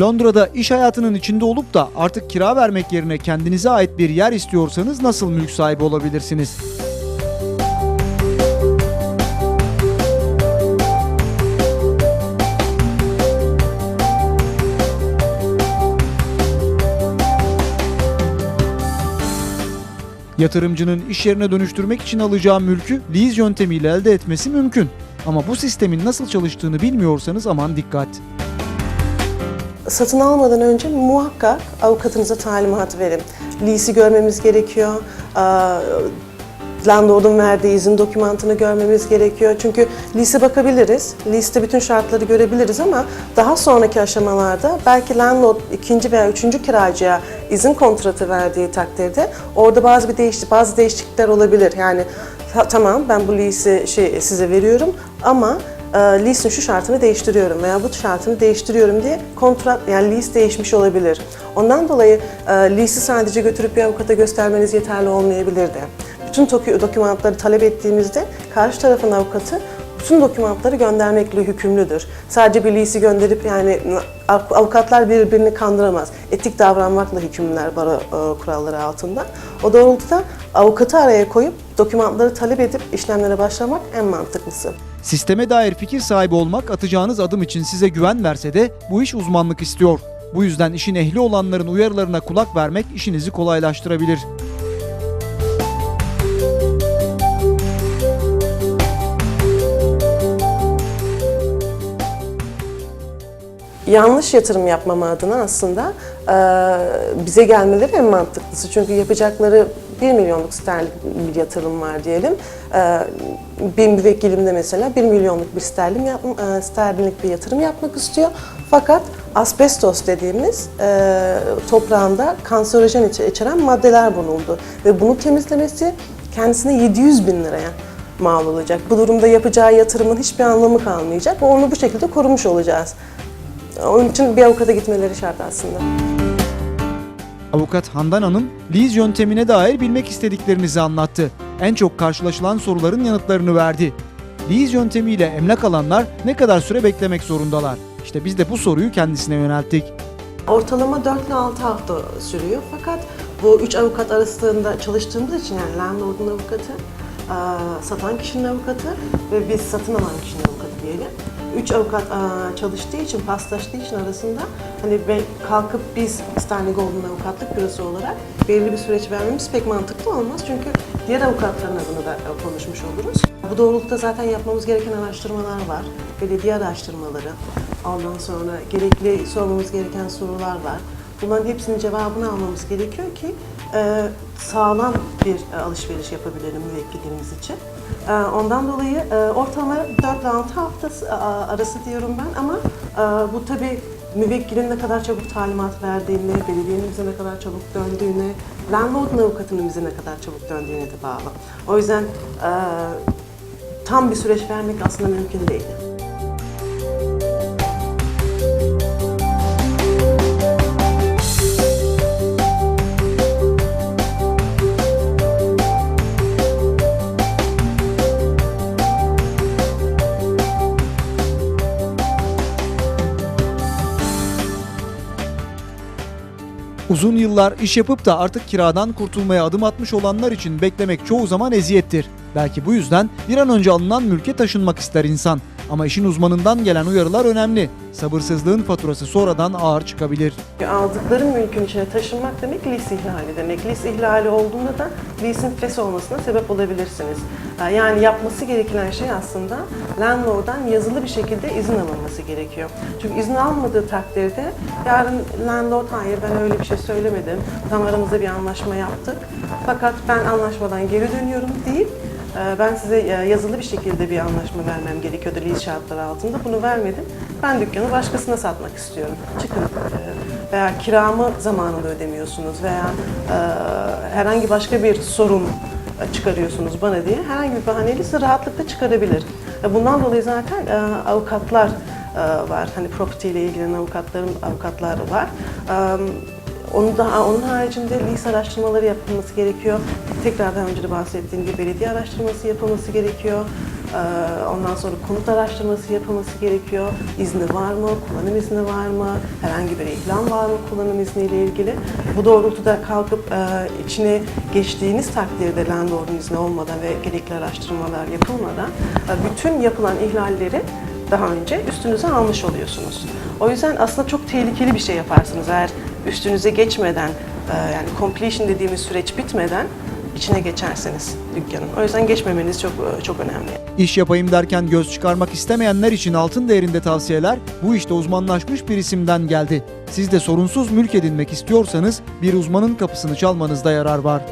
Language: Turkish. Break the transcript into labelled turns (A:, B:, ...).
A: Londra'da iş hayatının içinde olup da artık kira vermek yerine kendinize ait bir yer istiyorsanız nasıl mülk sahibi olabilirsiniz? Yatırımcının iş yerine dönüştürmek için alacağı mülkü lease yöntemiyle elde etmesi mümkün. Ama bu sistemin nasıl çalıştığını bilmiyorsanız aman dikkat.
B: Satın almadan önce muhakkak avukatınıza talimat verin. Lease'i görmemiz gerekiyor. Landlord'un verdiği izin dokümantını görmemiz gerekiyor. Çünkü lease'e bakabiliriz. Lease'te bütün şartları görebiliriz ama daha sonraki aşamalarda belki landlord ikinci veya üçüncü kiracıya izin kontratı verdiği takdirde orada bazı bir değiş bazı değişiklikler olabilir. Yani ta- tamam ben bu lease'i şey size veriyorum ama lease'in şu şartını değiştiriyorum veya bu şartını değiştiriyorum diye kontrat yani lease değişmiş olabilir. Ondan dolayı e, lease'i sadece götürüp bir avukata göstermeniz yeterli olmayabilirdi. Bütün dokümanları talep ettiğimizde karşı tarafın avukatı bütün dokümanları göndermekle hükümlüdür. Sadece bir lease'i gönderip yani av- avukatlar birbirini kandıramaz. Etik davranmakla hükümlüler baro e, kuralları altında. O doğrultuda avukatı araya koyup dokümanları talep edip işlemlere başlamak en mantıklısı.
A: Sisteme dair fikir sahibi olmak atacağınız adım için size güven verse de bu iş uzmanlık istiyor. Bu yüzden işin ehli olanların uyarılarına kulak vermek işinizi kolaylaştırabilir.
B: yanlış yatırım yapmama adına aslında bize gelmeleri en mantıklısı. Çünkü yapacakları 1 milyonluk sterlin bir yatırım var diyelim. E, bir müvekkilim de mesela 1 milyonluk bir sterlin e, sterlinlik bir yatırım yapmak istiyor. Fakat asbestos dediğimiz e, toprağında kanserojen içe- içeren maddeler bulundu. Ve bunu temizlemesi kendisine 700 bin liraya mal olacak. Bu durumda yapacağı yatırımın hiçbir anlamı kalmayacak ve onu bu şekilde korumuş olacağız. Onun için bir avukata gitmeleri şart aslında.
A: Avukat Handan Hanım, lease yöntemine dair bilmek istediklerinizi anlattı. En çok karşılaşılan soruların yanıtlarını verdi. Lease yöntemiyle emlak alanlar ne kadar süre beklemek zorundalar? İşte biz de bu soruyu kendisine yönelttik.
B: Ortalama 4 ile 6 hafta sürüyor fakat bu üç avukat arasında çalıştığımız için yani landlord'un avukatı, satan kişinin avukatı ve biz satın alan kişinin avukatı diyelim. Üç avukat çalıştığı için, paslaştığı için arasında hani ve kalkıp biz Stanley Golden avukatlık bürosu olarak belirli bir süreç vermemiz pek mantıklı olmaz. Çünkü diğer avukatların adını da e, konuşmuş oluruz. Bu doğrultuda zaten yapmamız gereken araştırmalar var. Belediye araştırmaları, ondan sonra gerekli sormamız gereken sorular var. Bunların hepsinin cevabını almamız gerekiyor ki e, sağlam bir e, alışveriş yapabilelim müvekkillerimiz için. E, ondan dolayı ortalama 4 ile 6 hafta arası diyorum ben ama bu tabii müvekkilin ne kadar çabuk talimat verdiğine, belediyenin bize ne kadar çabuk döndüğüne, landlord'un avukatının bize ne kadar çabuk döndüğüne de bağlı. O yüzden tam bir süreç vermek aslında mümkün değil.
A: Uzun yıllar iş yapıp da artık kiradan kurtulmaya adım atmış olanlar için beklemek çoğu zaman eziyettir. Belki bu yüzden bir an önce alınan mülke taşınmak ister insan. Ama işin uzmanından gelen uyarılar önemli. Sabırsızlığın faturası sonradan ağır çıkabilir.
B: Aldıkları mülkün içine taşınmak demek lease ihlali demek. Lease ihlali olduğunda da lease'in fes olmasına sebep olabilirsiniz. Yani yapması gereken şey aslında landlord'dan yazılı bir şekilde izin alınması gerekiyor. Çünkü izin almadığı takdirde yarın landlord hayır ben öyle bir şey söylemedim. Tam aramızda bir anlaşma yaptık. Fakat ben anlaşmadan geri dönüyorum deyip ben size e, yazılı bir şekilde bir anlaşma vermem gerekiyordu lease şartları altında. Bunu vermedim. Ben dükkanı başkasına satmak istiyorum. Çıkın. E, Veya kiramı zamanında ödemiyorsunuz veya e, herhangi başka bir sorun çıkarıyorsunuz bana diye herhangi bir bahaneyle sizi rahatlıkla çıkarabilir. Bundan dolayı zaten avukatlar var. Hani property ile ilgilenen avukatların avukatlar var. Onun daha onun haricinde lease araştırmaları yapılması gerekiyor. Tekrardan önce de bahsettiğim gibi belediye araştırması yapılması gerekiyor. Ee, Ondan sonra konut araştırması yapılması gerekiyor. İzni var mı? Kullanım izni var mı? Herhangi bir ihlal var mı kullanım izniyle ilgili? Bu doğrultuda kalkıp e, içine geçtiğiniz takdirde landlordun izni olmadan ve gerekli araştırmalar yapılmadan e, bütün yapılan ihlalleri daha önce üstünüze almış oluyorsunuz. O yüzden aslında çok tehlikeli bir şey yaparsınız eğer üstünüze geçmeden e, yani completion dediğimiz süreç bitmeden içine geçerseniz dükkanın. O yüzden geçmemeniz çok e, çok önemli.
A: İş yapayım derken göz çıkarmak istemeyenler için altın değerinde tavsiyeler bu işte uzmanlaşmış bir isimden geldi. Siz de sorunsuz mülk edinmek istiyorsanız bir uzmanın kapısını çalmanızda yarar var.